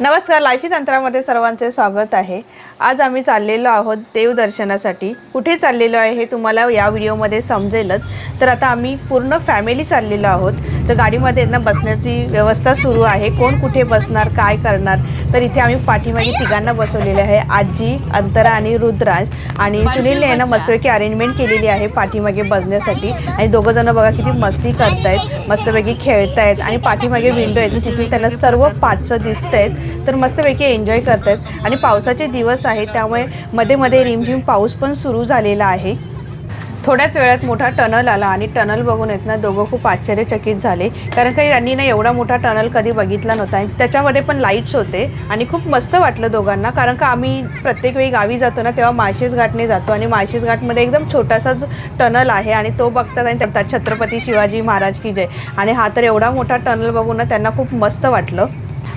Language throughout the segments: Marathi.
नमस्कार लाईफी तंत्रामध्ये सर्वांचे स्वागत आहे. आज आम्ही चाललेलो आहोत देवदर्शनासाठी. कुठे चाललेलो आहे हे तुम्हाला या व्हिडिओमध्ये समजेलच. तर आता आम्ही पूर्ण फॅमिली चाललेलो आहोत. तर गाडीमध्ये ना बसण्याची व्यवस्था सुरू आहे. कोण कुठे बसणार काय करणार? तर इथे आम्ही पाठीमागे तिघांना बसवलेले आहे. आजी अंतरा आणि रुद्राज आणि सुनीलने आहे ना मस्तपैकी अरेंजमेंट केलेली आहे पाठीमागे बसण्यासाठी. आणि दोघं जण बघा किती मस्ती करतायत मस्तपैकी खेळतायत आणि पाठीमागे विंडो आहेत तिथून त्यांना सर्व पाचचं दिसत आहेत तर मस्तपैकी एन्जॉय करतायत. आणि पावसाचे दिवस आहेत त्यामुळे मध्ये मध्ये रिमझिम पाऊस पण सुरू झालेला आहे. थोड्याच वेळात मोठा टनल आला आणि टनल बघून येत ना दोघं खूप आश्चर्यचकित झाले. कारण काही यांनी ना एवढा मोठा टनल कधी बघितला नव्हता आणि त्याच्यामध्ये पण लाईट्स होते आणि खूप मस्त वाटलं दोघांना. कारण का आम्ही प्रत्येक वेळी गावी जातो ना तेव्हा माळशेज घाटने जातो आणि माळशेज घाटमध्ये एकदम छोटासाच टनल आहे आणि तो बघतात आणि म्हणतात छत्रपती शिवाजी महाराज की जय. आणि हा तर एवढा मोठा टनल बघून ना त्यांना खूप मस्त वाटलं.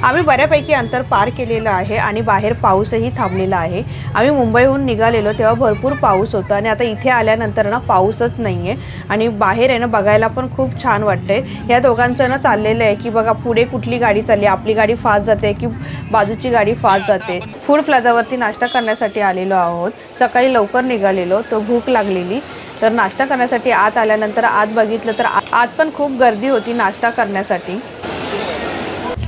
आम्ही बऱ्यापैकी अंतर पार केलेलं आहे आणि बाहेर पाऊसही थांबलेला आहे. आम्ही मुंबईहून निघालेलो तेव्हा भरपूर पाऊस होता आणि आता इथे आल्यानंतर ना पाऊसच नाही आहे आणि बाहेर आहे ना बघायला पण खूप छान वाटते ह्या दोघांचं ना चाललेलं आहे की बघा पुढे कुठली गाडी चालली आपली गाडी फास्ट जाते की बाजूची गाडी फास्ट जाते. फूड प्लाझावरती नाश्ता करण्यासाठी आलेलो आहोत. सकाळी लवकर निघालेलो तो भूक लागलेली. तर नाश्ता करण्यासाठी आत आल्यानंतर आत बघितलं तर आत पण खूप गर्दी होती नाश्ता करण्यासाठी.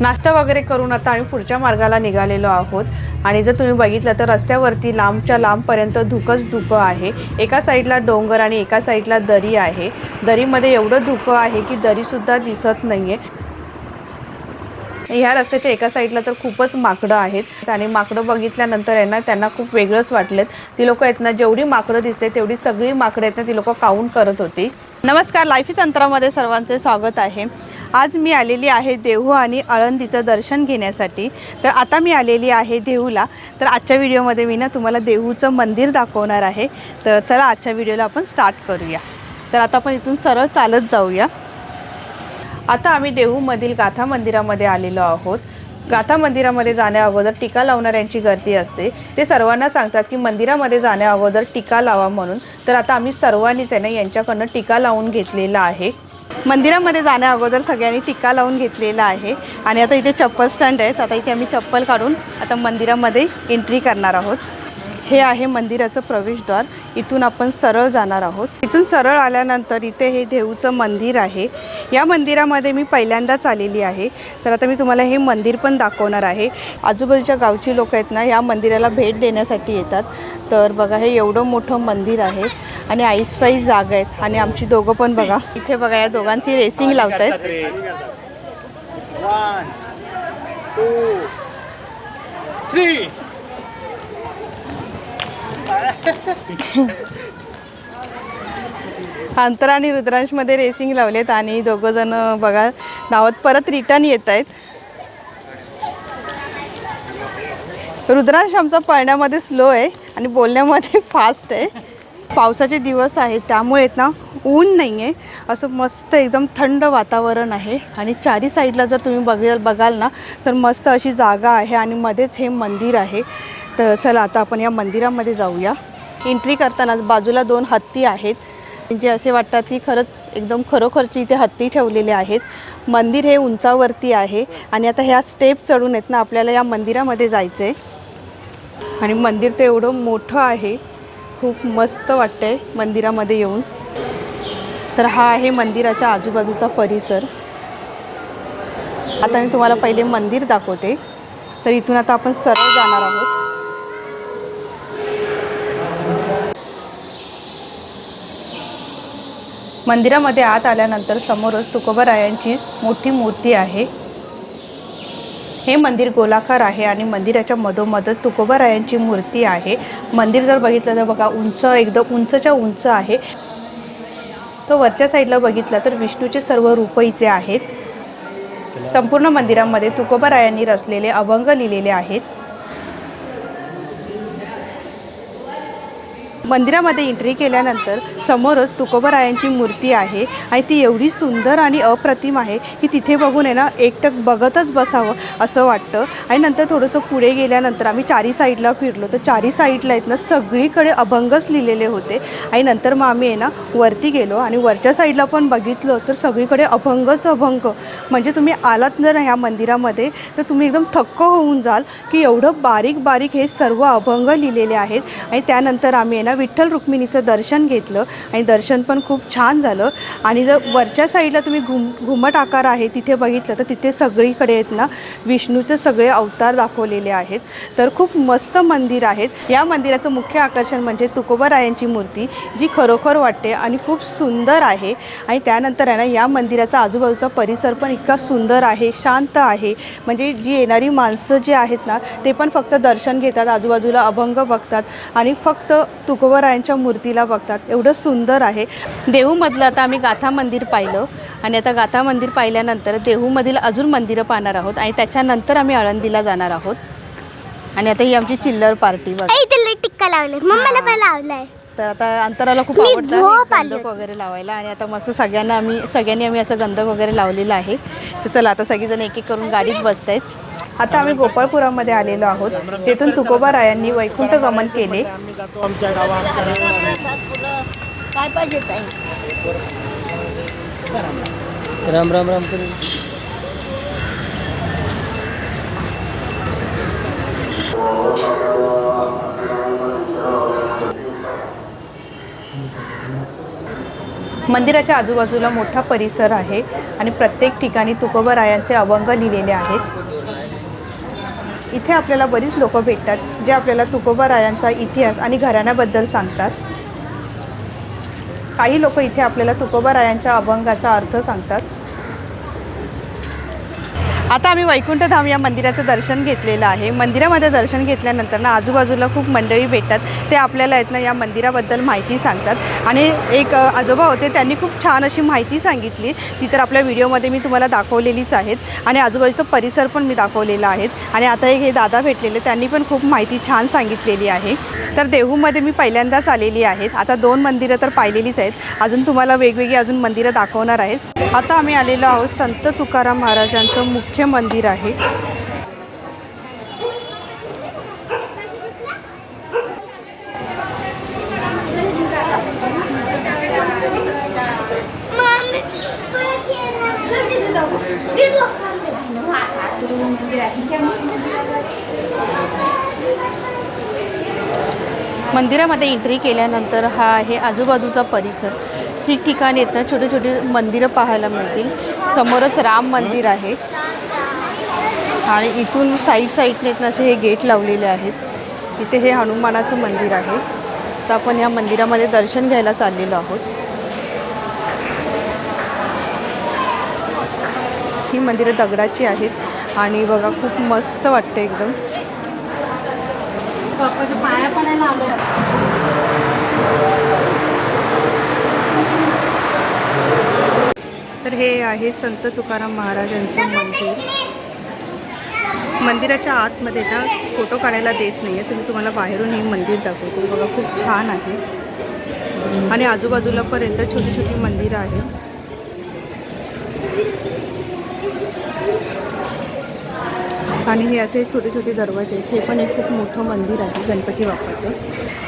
नाश्ता वगैरे करून आता आम्ही पुढच्या मार्गाला निघालेलो आहोत. आणि जर तुम्ही बघितलं तर रस्त्यावरती लांबच्या लांबपर्यंत धुकंच धुकं आहे. एका साईडला डोंगर आणि एका साईडला दरी आहे. दरीमध्ये एवढं धुकं आहे की दरीसुद्धा दिसत नाही आहे ह्या रस्त्याच्या एका साईडला तर खूपच माकडं आहेत. आणि माकडं बघितल्यानंतर यांना त्यांना खूप वेगळंच वाटलेत. ती लोक आहेत ना जेवढी माकडं दिसते तेवढी सगळी माकडं आहेत ना ती लोक काउंट करत होती. नमस्कार लाईफी तंत्रामध्ये सर्वांचे स्वागत आहे. आज मी आलेली आहे देहू आणि आळंदीचं दर्शन घेण्यासाठी. तर आता मी आलेली आहे देहूला. तर आजच्या व्हिडिओमध्ये मी ना तुम्हाला देहूचं मंदिर दाखवणार आहे. तर चला आजच्या व्हिडिओला आपण स्टार्ट करूया. तर आता आपण इथून सरळ चालत जाऊया. आता आम्ही देहूमधील गाथा मंदिरामध्ये आलेलो आहोत. गाथा मंदिरामध्ये जाण्या अगोदर टीका लावणाऱ्यांची गर्दी असते. ते सर्वांना सांगतात की मंदिरामध्ये जाण्या अगोदर टीका लावा म्हणून. तर आता आम्ही सर्वांनीच आहे ना यांच्याकडनं टीका लावून घेतलेला आहे. मंदिरामध्ये जाण्या अगोदर सगळ्यांनी टीका लावून घेतलेला आहे. आणि आता इथे चप्पल स्टँड आहेत. आता इथे आम्ही चप्पल काढून आता मंदिरामध्ये एंट्री करणार आहोत. हे आहे मंदिराचं प्रवेशद्वार. इथून आपण सरळ जाणार आहोत. इथून सरळ आल्यानंतर इथे हे देऊचं मंदिर आहे. या मंदिरामध्ये मी पहिल्यांदाच आलेली आहे. तर आता मी तुम्हाला हे मंदिर पण दाखवणार आहे. आजूबाजूच्या गावची लोक आहेत ना या मंदिराला भेट देण्यासाठी येतात. तर बघा हे एवढं मोठं मंदिर आहे. आणि आईसपाईस जागा आहेत. आणि आमची दोघं पण बघा. इथे बघा या दोघांची रेसिंग लावत आहेत. अंतर आणि रुद्रांशमध्ये रेसिंग लावलेत आणि दोघं जण बघा धावत परत रिटर्न येत आहेत रुद्रांश आमचा पळण्यामध्ये स्लो आहे आणि बोलण्यामध्ये फास्ट आहे. पावसाचे दिवस आहेत त्यामुळे आहेत ना ऊन नाही आहे असं मस्त एकदम थंड वातावरण आहे. आणि चारी साईडला जर तुम्ही बघाल बघाल ना तर मस्त अशी जागा आहे आणि मध्येच हे मंदिर आहे. तर चला आता आपण या मंदिरामध्ये जाऊया. एंट्री करताना बाजूला दोन हत्ती आहेत. जे असे वाटतात की खरंच एकदम खरोखरची इथे हत्ती ठेवलेले आहेत. मंदिर हे उंचावरती आहे. आणि आता ह्या स्टेप चढून आहेत ना आपल्याला या मंदिरामध्ये जायचं आहे आणि मंदिर ते एवढं मोठं आहे. खूप मस्त वाटतंय मंदिरामध्ये येऊन. तर हा आहे मंदिराच्या आजूबाजूचा परिसर. आता मी तुम्हाला पहिले मंदिर दाखवते. तर इथून आता आपण सरळ जाणार आहोत. मंदिरामध्ये आत आल्यानंतर समोरच तुकोबरायांची मोठी मूर्ती आहे. हे मंदिर गोलाकार आहे आणि मंदिराच्या मधोमधच तुकोबारायांची मूर्ती आहे. मंदिर जर बघितलं तर बघा उंच एकदम उंचच्या उंच आहे. तो वरच्या साईडला बघितलं तर विष्णूचे सर्व रूप इथे आहेत. संपूर्ण मंदिरामध्ये तुकोबारायांनी रचलेले अभंग लिहिलेले आहेत. मंदिरामध्ये एंट्री केल्यानंतर समोरच तुकोबरायांची मूर्ती आहे आणि ती एवढी सुंदर आणि अप्रतिम आहे की तिथे बघून आहे ना एकटक बघतच बसावं असं वाटतं. आणि नंतर थोडंसं पुढे गेल्यानंतर आम्ही चारी साईडला फिरलो. तर चारी साईडला आहेत ना सगळीकडे अभंगच लिहिलेले होते. आणि नंतर मग आम्ही आहे ना वरती गेलो आणि वरच्या साईडला पण बघितलं तर सगळीकडे अभंगच अभंग. म्हणजे तुम्ही आलात जर ह्या मंदिरामध्ये तर तुम्ही एकदम थक्क होऊन जाल की एवढं बारीक बारीक हे सर्व अभंग लिहिलेले आहेत. आणि त्यानंतर आम्ही आहे ना विठ्ठल रुक्मिणीचं दर्शन घेतलं आणि दर्शन पण खूप छान झालं. आणि जर वरच्या साईडला तुम्ही घुम घुमट आकार आहे तिथे बघितलं तर तिथे सगळीकडे आहेत ना विष्णूचे सगळे अवतार दाखवलेले आहेत. तर खूप मस्त मंदिर आहेत. या मंदिराचं मुख्य आकर्षण म्हणजे तुकोबारायांची मूर्ती जी खरोखर वाटते आणि खूप सुंदर आहे. आणि त्यानंतर आहे ना या मंदिराचा आजूबाजूचा परिसर पण इतका सुंदर आहे शांत आहे. म्हणजे जी येणारी माणसं जी आहेत ना ते पण फक्त दर्शन घेतात आजूबाजूला अभंग बघतात. आणि फक्त तुको तुकोबरायांच्या मूर्तीला बघतात. एवढं सुंदर आहे. देहूमधलं आता आम्ही गाथा मंदिर पाहिलं आणि आता गाथा मंदिर पाहिल्यानंतर देहूमधील अजून मंदिरं पाहणार आहोत आणि त्याच्यानंतर आम्ही आळंदीला जाणार आहोत. आणि आता ही आमची चिल्लर पार्टी टिक्का लावले मम्माला पण लावलाय. तर आता अंतराला खूप आवडतं गंधक वगैरे लावायला आणि आता मस्त सगळ्यांना आम्ही सगळ्यांनी आम्ही असं गंधक वगैरे लावलेलं आहे. तर चला आता सगळेजण एक एक करून गाडीत बसत आहेत आता आम्ही गोपाळपुरामध्ये आलेलो आहोत. तेथून तुकोबा रायांनी वैकुंठ गमन केले. राम राम राम करू मंदिराच्या आजूबाजूला मोठा परिसर आहे आणि प्रत्येक ठिकाणी तुकोबा रायांचे अभंग लिहिलेले आहेत. इथे आपल्याला बरीच लोकं भेटतात जे आपल्याला तुकोबा रायांचा इतिहास आणि घराण्याबद्दल सांगतात. काही लोक इथे आपल्याला तुकोबा रायांच्या अभंगाचा अर्थ सांगतात. आता आम्ही वैकुंठधाम या मंदिराचं दर्शन घेतलेलं आहे. मंदिरामध्ये दर्शन घेतल्यानंतर ना आजूबाजूला खूप मंडळी भेटतात. ते आपल्याला आहेत ना या मंदिराबद्दल माहिती सांगतात. आणि एक आजोबा होते त्यांनी खूप छान अशी माहिती सांगितली. ती तर आपल्या व्हिडिओमध्ये मी तुम्हाला दाखवलेलीच आहेत. आणि आजूबाजूचा परिसर पण मी दाखवलेला आहे. आणि आता एक हे दादा भेटलेले त्यांनी पण खूप माहिती छान सांगितलेली आहे. तर देहूमध्ये मी पहिल्यांदाच आलेली आहेत. आता दोन मंदिरं तर पाहिलेलीच आहेत. अजून तुम्हाला वेगवेगळी अजून मंदिरं दाखवणार आहेत. आता आम्ही आलेलो आहोत संत तुकाराम महाराजांचं मुख्य मंदिर आहे. मंदिरामध्ये एंट्री केल्यानंतर हा आहे आजूबाजूचा परिसर. ठिकठिकाणी येतात छोटे छोटे मंदिरं पाहायला मिळतील. समोरच राम मंदिर आहे. आणि इथून साईड साईडने असे हे गेट लावलेले आहेत. इथे हे हनुमानाचं मंदिर आहे. तर आपण या मंदिरामध्ये दर्शन घ्यायला चाललेलो आहोत. ही मंदिरं दगडाची आहेत आणि बघा खूप मस्त वाटते एकदम. तर हे आहे संत तुकाराम महाराजांचं मंदिर. मंदिराच्या आतमध्ये ना फोटो काढायला देत नाही आहे तुम्ही तुम्हाला बाहेरून हे मंदिर दाखवतो. बघा खूप छान आहे. आणि आजूबाजूला पर्यंत छोटी छोटी मंदिरं आहेत. आणि हे असे छोटे छोटे दरवाजे आहेत. हे पण एक खूप मोठं मंदिर आहे गणपती बाप्पाचं.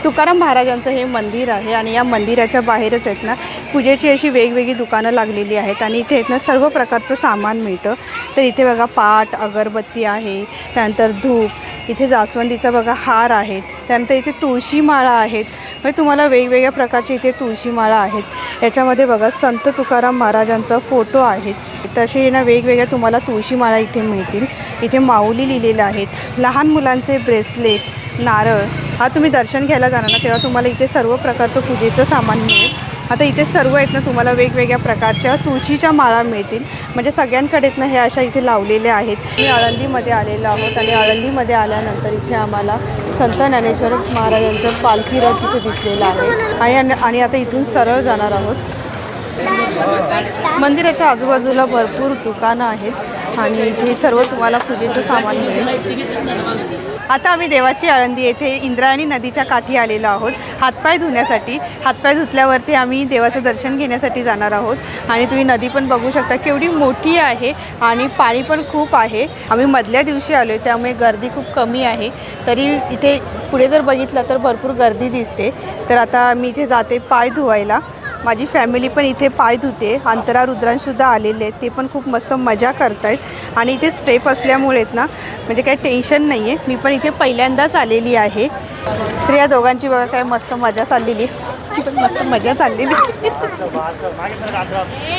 तुकाराम महाराजांचं हे मंदिर आहे आणि या मंदिराच्या बाहेरच आहेत ना पूजेची अशी वेगवेगळी दुकानं लागलेली आहेत आणि इथे आहेत ना सर्व प्रकारचं सामान मिळतं. तर इथे बघा पाट अगरबत्ती आहे त्यानंतर धूप इथे जास्वंदीचा बघा हार आहे त्यानंतर इथे तुळशी माळा आहेत. म्हणजे तुम्हाला वेगवेगळ्या प्रकारचे इथे तुळशी माळा आहेत. याच्यामध्ये बघा संत तुकाराम महाराजांचा फोटो आहे. तसे ना वेगवेगळ्या तुम्हाला तुळशी माळा इथे मिळतील. इथे माऊली लिहिलेल्या आहेत. लहान मुलांचे ब्रेसलेट नारळ हा तुम्ही दर्शन घ्यायला जाणार ना तेव्हा तुम्हाला इथे सर्व प्रकारचं पूजेचं सामान मिळेल. आता इथे सर्व आहेत ना तुम्हाला वेगवेगळ्या प्रकारच्या तुळशीच्या माळा मिळतील. म्हणजे सगळ्यांकडेच ना हे अशा इथे लावलेल्या आहेत. मी आळंदीमध्ये आलेलो आहोत आणि आळंदीमध्ये आल्यानंतर इथे आम्हाला संत ज्ञानेश्वर महाराजांचं पालखी रथ इथे दिसलेलं आहे. आणि आणि आता इथून सरळ जाणार आहोत. मंदिराच्या आजूबाजूला भरपूर दुकानं आहेत. आणि इथे सर्व तुम्हाला पूजेचं सामान मिळेल. आता आम्ही देवाची आळंदी येथे इंद्रायणी नदीच्या काठी आलेलो आहोत. हातपाय धुण्यासाठी हातपाय धुतल्यावरती आम्ही देवाचं दर्शन घेण्यासाठी जाणार आहोत. आणि तुम्ही नदी पण बघू शकता केवढी मोठी आहे आणि पाणी पण खूप आहे. आम्ही मधल्या दिवशी आलो आहे त्यामुळे गर्दी खूप कमी आहे. तरी इथे पुढे जर बघितलं तर भरपूर गर्दी दिसते. तर आता मी इथे जाते पाय धुवायला. माझी फॅमिली पण इथे पाय धुते अंतरा रुद्रांसुद्धा आलेले आहेत. ते पण खूप मस्त मजा करतायत. आणि इथे स्टेप असल्यामुळे आहेत ना म्हणजे काही टेन्शन नाही आहे मी पण इथे पहिल्यांदाच आलेली आहे. तर या दोघांची बघा काय मस्त मजा चाललेली. आहे. ची पण मस्त मजा चाललेली.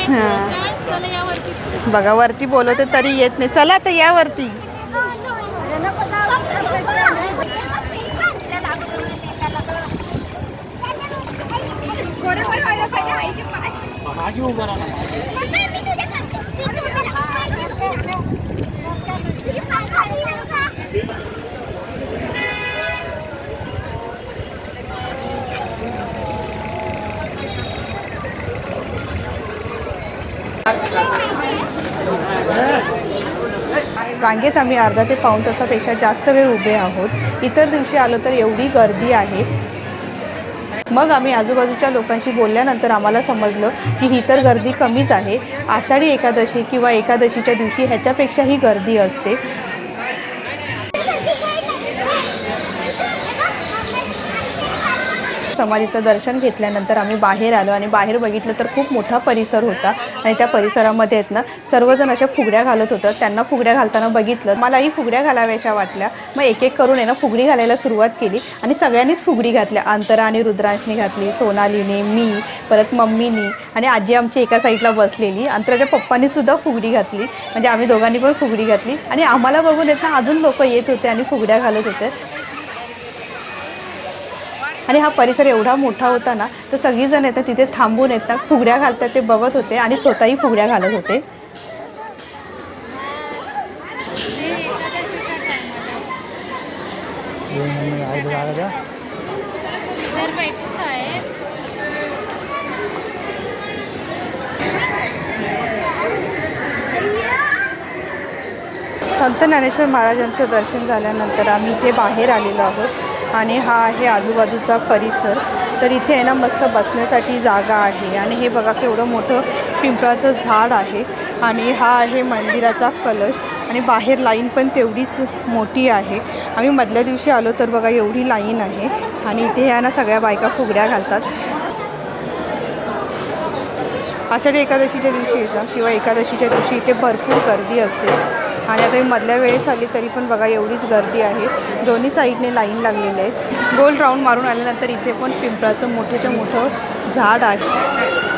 हां. बघा वरती बोलवते तरी येत नाही. चला आता यावरती मागे उभं राहा रांगेत आम्ही अर्धा ते पाऊण तासापेक्षा जास्त वेळ उभे आहोत. इतर दिवशी आलो तर एवढी गर्दी आहे. मग आम्ही आजूबाजूच्या लोकांशी बोलल्यानंतर आम्हाला समजलं की ही तर गर्दी कमीच आहे. आषाढी एकादशी किंवा एकादशीच्या दिवशी ह्याच्यापेक्षाही गर्दी असते. समाधीचं दर्शन घेतल्यानंतर आम्ही बाहेर आलो आणि बाहेर बघितलं तर खूप मोठा परिसर होता. आणि त्या परिसरामध्ये आहेत ना सर्वजण अशा फुगड्या घालत होतं. त्यांना फुगड्या घालताना बघितलं. मलाही फुगड्या घालाव्याशा वाटल्या. मग एक एक करून आहे ना फुगडी घालायला सुरुवात केली आणि सगळ्यांनीच फुगडी घातल्या. अंतरा आणि रुद्रांशनी घातली सोनालीने मी परत मम्मीनी आणि आजी आमची एका साईडला बसलेली. अंतराच्या पप्पांनी सुद्धा फुगडी घातली. म्हणजे आम्ही दोघांनी पण फुगडी घातली. आणि आम्हाला बघून येत ना अजून लोक येत होते आणि फुगड्या घालत होते. आणि हा परिसर एवढा मोठा होता ना तर सगळीजण येतात तिथे थांबून येतात फुगड्या घालतात ते बघत होते आणि स्वतःही फुगड्या घालत होते. संत ज्ञानेश्वर महाराजांचं दर्शन झाल्यानंतर आम्ही इथे बाहेर आलेलो आहोत. आणि हा आहे आजूबाजूचा परिसर. तर इथे आहे ना मस्त बसण्यासाठी जागा आहे. आणि हे बघा केवढं मोठं पिंपळाचं झाड आहे. आणि हा आहे मंदिराचा कलश. आणि बाहेर लाईन पण तेवढीच मोठी आहे. आम्ही मधल्या दिवशी आलो तर बघा एवढी लाईन आहे. आणि इथे ह्या ना सगळ्या बायका फुगड्या घालतात. आषाढी एकादशीच्या दिवशी येतात किंवा एकादशीच्या दिवशी इथे भरपूर गर्दी असते. आणि आता मधल्या वेळेस आली तरी पण बघा एवढीच गर्दी आहे. दोन्ही साईडने लाईन लागलेले आहेत. गोल राऊंड मारून आल्यानंतर इथे पण पिंपळाचं मोठेच्या मोठं झाड आहे.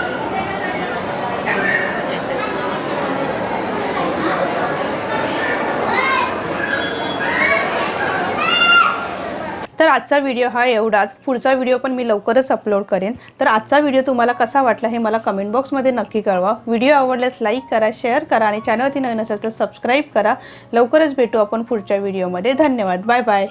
आजचा व्हिडिओ हा एवढाच. पुढचा व्हिडिओ पण मी लवकरच अपलोड करेन. तर आजचा व्हिडिओ तुम्हाला कसा वाटला हे मला कमेंट बॉक्समध्ये नक्की कळवा. व्हिडिओ आवडल्यास लाईक करा शेअर करा आणि चॅनलवरती नवीन असेल तर सबस्क्राईब करा. लवकरच भेटू आपण पुढच्या व्हिडिओमध्ये धन्यवाद. Bye bye